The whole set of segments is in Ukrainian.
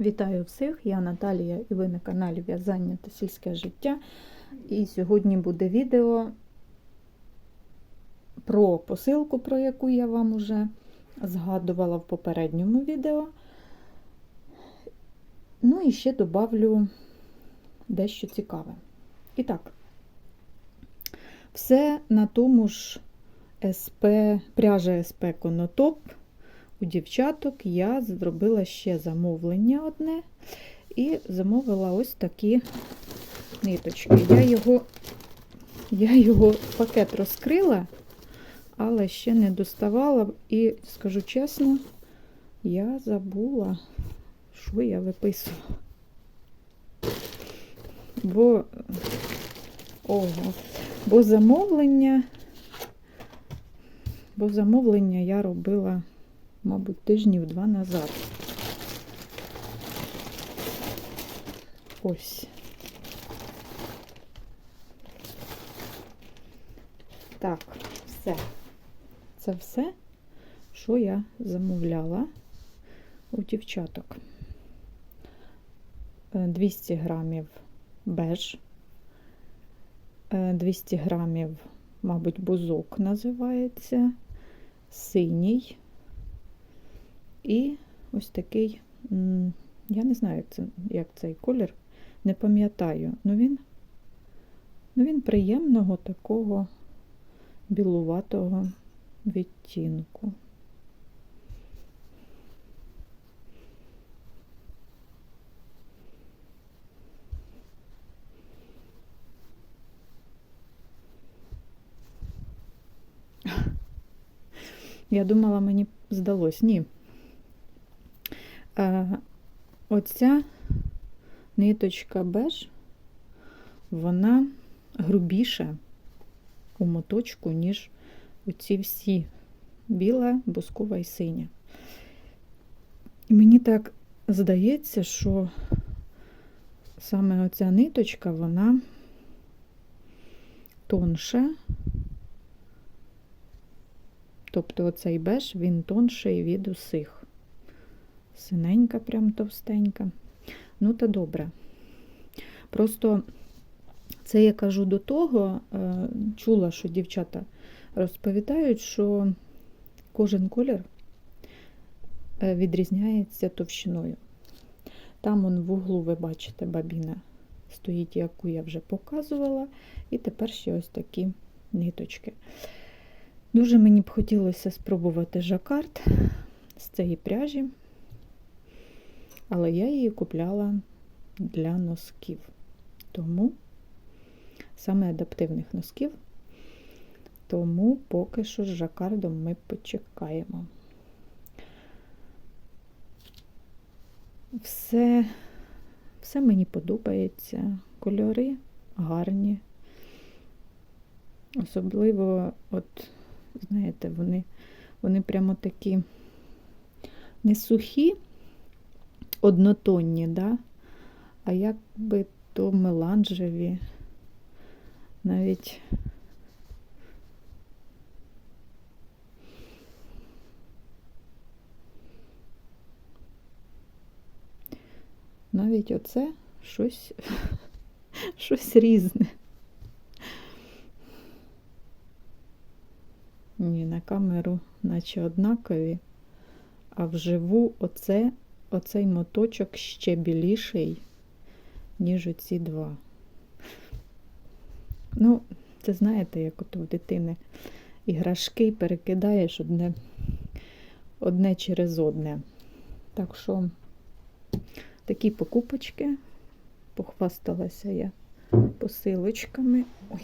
Вітаю всіх! Я Наталія і ви на каналі В'язання та сільське життя. І сьогодні буде відео про посилку, про яку я вам уже згадувала в попередньому відео. Ну і ще добавлю дещо цікаве. І так, все на тому ж СП, пряжа СП Конотоп. У дівчаток я зробила ще замовлення одне і замовила ось такі ниточки. Я його, я його пакет розкрила, але ще не доставала, і скажу чесно, я забула, що я виписувала. Бо, ого, бо замовлення, бо замовлення я робила мабуть, тижнів два назад. Ось. Так, все. Це все, що я замовляла у дівчаток. 200 грамів беж, 200 грамів, мабуть, бузок називається, синій. І ось такий, я не знаю, як це, як цей колір, не пам'ятаю, ну він, ну він приємного такого білуватого відтінку. Я думала, мені здалось, ні. Е, оця ниточка беж, вона грубіша у моточку, ніж оці всі біла, бускова і синя. І мені так здається, що саме оця ниточка, вона тонша. Тобто оцей беж, він тонший від усіх синенька, прям товстенька. Ну, та добре. Просто це я кажу до того, е, чула, що дівчата розповідають, що кожен колір е, відрізняється товщиною. Там он в углу, ви бачите, бабіна стоїть, яку я вже показувала, і тепер ще ось такі ниточки. Дуже мені б хотілося спробувати жакард з цієї пряжі але я її купляла для носків. Тому саме адаптивних носків, тому поки що з жакардом ми почекаємо. Все, все мені подобається, кольори гарні. Особливо, от, знаєте, вони, вони прямо такі не сухі однотонні, да? а як би то меланжеві, навіть навіть оце щось, щось різне. Ні, на камеру, наче однакові, а вживу оце оцей моточок ще біліший, ніж оці два. Ну, це знаєте, як от у дитини іграшки перекидаєш одне, одне через одне. Так що такі покупочки, похвасталася я посилочками. Ой,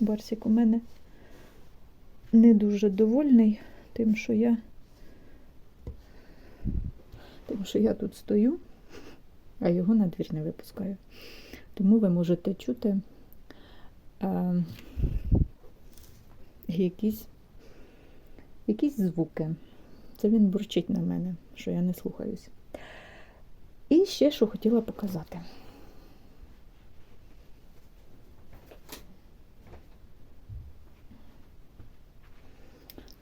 Барсик у мене не дуже довольний тим, що я тому що я тут стою, а його на двір не випускаю. Тому ви можете чути а, якісь, якісь звуки. Це він бурчить на мене, що я не слухаюсь. І ще що хотіла показати.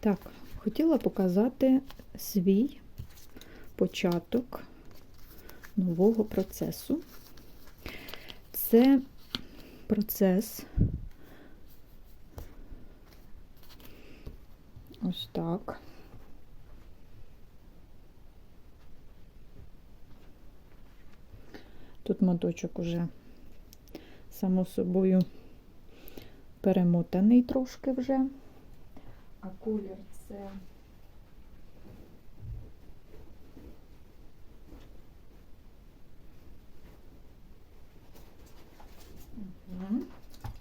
Так, хотіла показати свій початок нового процесу. Це процес ось так. Тут моточок уже, само собою, перемотаний трошки вже, а колір це.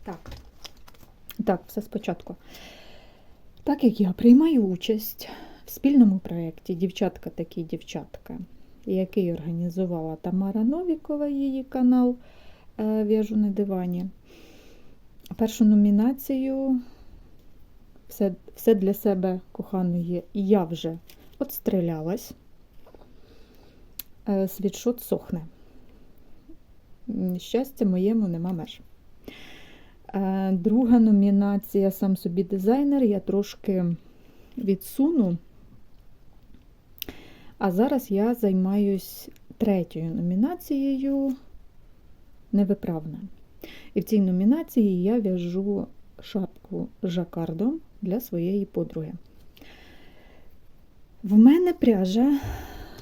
Так. Так, все спочатку. Так як я приймаю участь в спільному проєкті Дівчатка такі дівчатка, який організувала Тамара Новікова, її канал е, В'яжу на дивані. Першу номінацію все, все для себе коханої я вже отстрілялась. Е, Світшот сохне. Щастя моєму нема меж. Е, Друга номінація сам собі дизайнер. Я трошки відсуну. А зараз я займаюсь третьою номінацією невиправна. І в цій номінації я в'яжу шапку жакардом для своєї подруги. В мене пряжа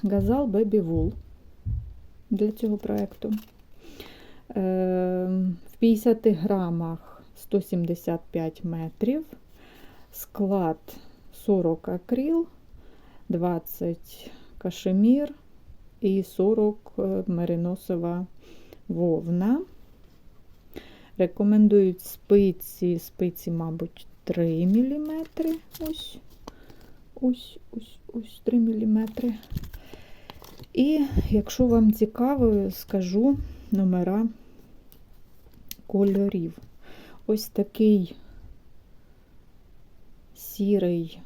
Gazal Baby Wool для цього проєкту. Е, В 50 грамах 175 метрів, склад 40 акрил, 20 кашемір і 40 е, мериносова вовна. Рекомендують спиці, спиці, мабуть, 3 мм. Ось, ось, ось, ось 3 мм. І якщо вам цікаво, скажу номера кольорів. Ось такий сірий,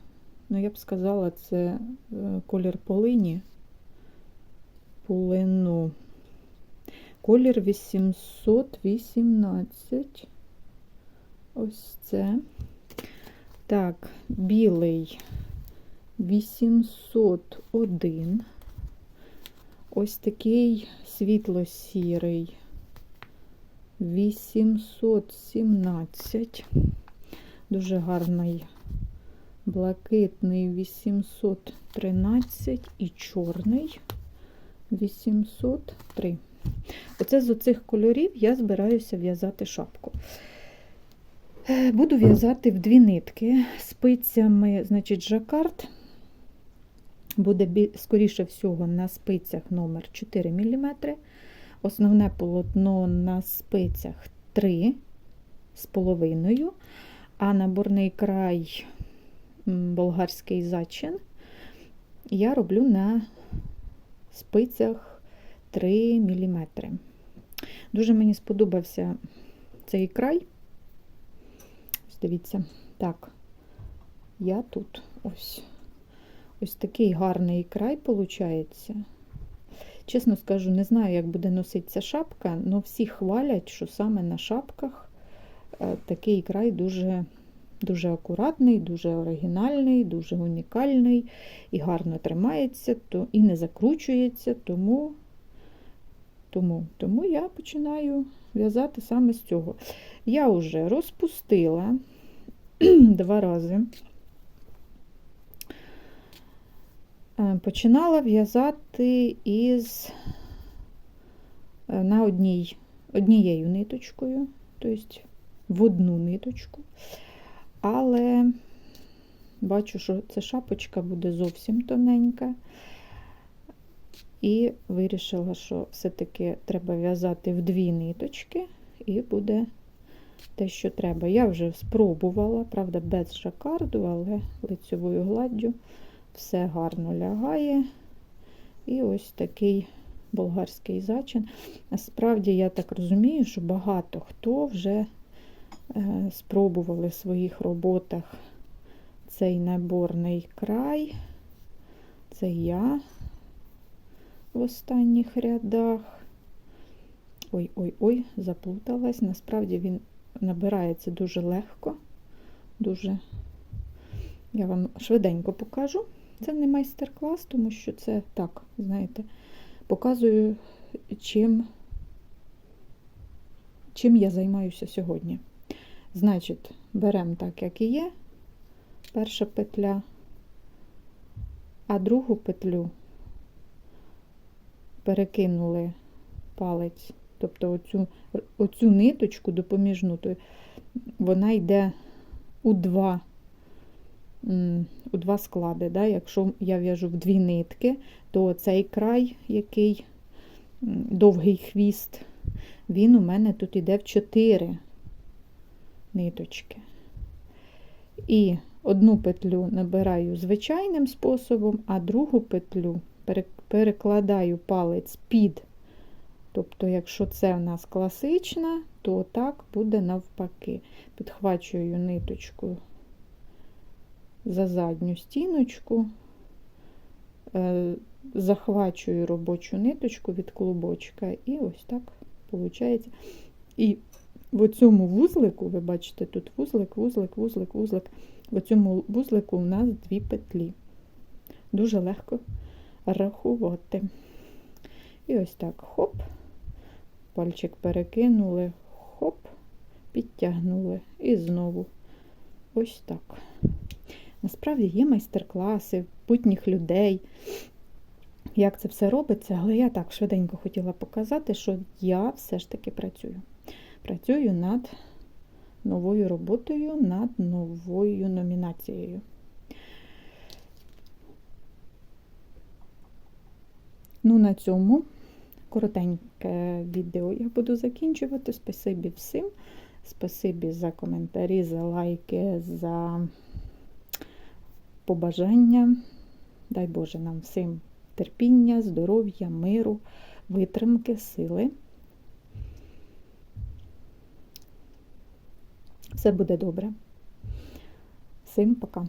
ну, я б сказала, це е, колір полині, полину. Колір 818. Ось це. Так, білий 801. Ось такий світло-сірий 817. Дуже гарний блакитний 813 і чорний 803. Оце з оцих кольорів я збираюся в'язати шапку. Е, Буду в'язати в дві нитки спицями, значить, жакард. Буде, скоріше всього, на спицях номер 4 мм. Основне полотно на спицях 3 з половиною, а наборний край болгарський зачин я роблю на спицях 3 мм. Дуже мені сподобався цей край. Ось дивіться, так, я тут ось. Ось такий гарний край виходить. Чесно скажу, не знаю, як буде носитися шапка, але всі хвалять, що саме на шапках е, такий край дуже, дуже акуратний, дуже оригінальний, дуже унікальний і гарно тримається, то і не закручується, тому, тому, тому я починаю в'язати саме з цього. Я вже розпустила два рази. Е, Починала в'язати із е, на одній, однією ниточкою, тобто в одну ниточку. Але бачу, що ця шапочка буде зовсім тоненька. І вирішила, що все-таки треба в'язати в дві ниточки, і буде те, що треба. Я вже спробувала, правда, без жакарду, але лицьовою гладдю все гарно лягає. І ось такий болгарський зачин. Насправді, я так розумію, що багато хто вже е, спробували в своїх роботах цей наборний край. Це я в останніх рядах. Ой-ой-ой, заплуталась. Насправді він набирається дуже легко, дуже, я вам швиденько покажу. Це не майстер-клас, тому що це так, знаєте, показую, чим, чим я займаюся сьогодні. Значить, беремо так, як і є, перша петля, а другу петлю перекинули палець, тобто оцю, оцю ниточку допоміжну, вона йде у два, у два склади. Да? Якщо я в'яжу в дві нитки, то цей край, який довгий хвіст, він у мене тут йде в чотири ниточки. І одну петлю набираю звичайним способом, а другу петлю перекладаю палець під. Тобто, якщо це в нас класична, то так буде навпаки. Підхвачую ниточку за задню стіночку, е, захвачую робочу ниточку від клубочка, і ось так виходить. І в цьому вузлику, ви бачите, тут вузлик, вузлик, вузлик, вузлик. В цьому вузлику у нас дві петлі. Дуже легко рахувати. І ось так хоп, пальчик перекинули, хоп, підтягнули. І знову ось так. Насправді є майстер-класи путніх людей, як це все робиться, але я так швиденько хотіла показати, що я все ж таки працюю. Працюю над новою роботою, над новою номінацією. Ну, на цьому коротеньке відео я буду закінчувати. Спасибі всім. Спасибі за коментарі, за лайки, за побажання. Дай Боже нам всім терпіння, здоров'я, миру, витримки, сили. Все буде добре. Всім пока.